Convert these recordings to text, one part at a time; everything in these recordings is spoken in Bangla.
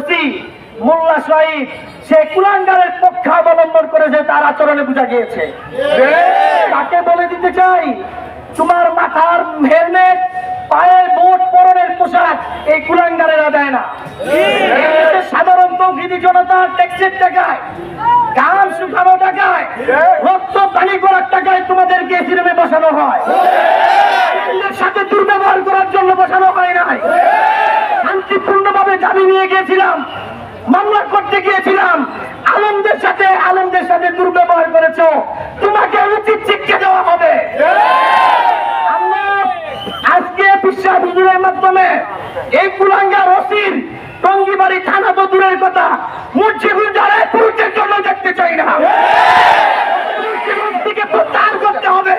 ওসি মোল্লা শহীদ সে কুলাঙ্গারের পক্ষে অবলম্বন করেছে তার আচরণে বোঝা গিয়েছে। তাকে বলে দিতে চাই, তোমার মাথার হেলমেট পায়ে বুট পরনের পোশাক এই কুলাঙ্গারেরা দেয় না। সাধারণ তৌহিদি জনতার ট্যাক্সের টাকায় গান শুকানো টাকায়, রক্ত পানি করার টাকায় তোমাদেরকে সিনেমে বসানো হয়। সাথে দুর্ব্যবহার করার জন্য বসানো হয় নাই। শান্তিপূর্ণভাবে দাবি নিয়ে গিয়েছিলাম, মামলা করতে গিয়েছিলাম। আলমদের সাথে আলমদের সাথে দুর্ব্যবহার করেছ। তোমাকে উচিত শিক্ষা দেওয়া হবে। আজকে বিশ্বাস মাধ্যমে এই কুলাঙ্গা রসির টঙ্গিবাড়ি থানা তো দূরের কথা মুন্সিপুর যারা পুরুষের জন্য দেখতে চাই না। থেকে প্রত্যাহার করতে হবে।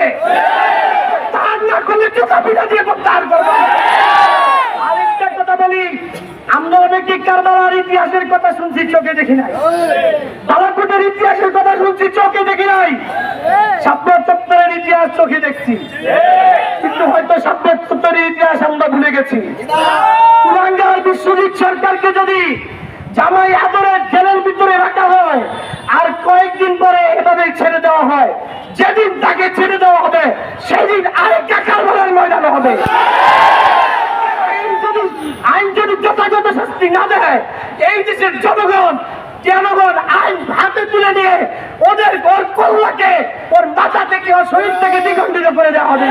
তার না করলে চোখা পিঠা দিয়ে প্রত্যাহার করব আরেকটা কথা বলি কারবালার ইতিহাসের কথা শুনছি, চোখে দেখি নাই। বালাকোটের ইতিহাসের কথা শুনছি, চোখে দেখি নাই। ইতিহাস চোখে দেখছি। কিন্তু হয়তো ইতিহাস আমরা ভুলে গেছি। বিশ্বজিৎ সরকারকে যদি জামাই আদরের জেলের ভিতরে রাখা হয়, আর কয়েকদিন পরে এভাবে ছেড়ে দেওয়া হয়, যেদিন তাকে ছেড়ে দেওয়া হবে, সেদিন আরেকটা কারবালার ময়দানে হবে। আইন যদি যথাযথ শাস্তি না দেয়, এই দেশের জনগণ জনগণ আইন হাতে তুলে নিয়ে ওদের ওর কল্লাকে, ওর মাথা থেকে, ওর শরীর থেকে দ্বিখণ্ডিত করে দেওয়া হবে।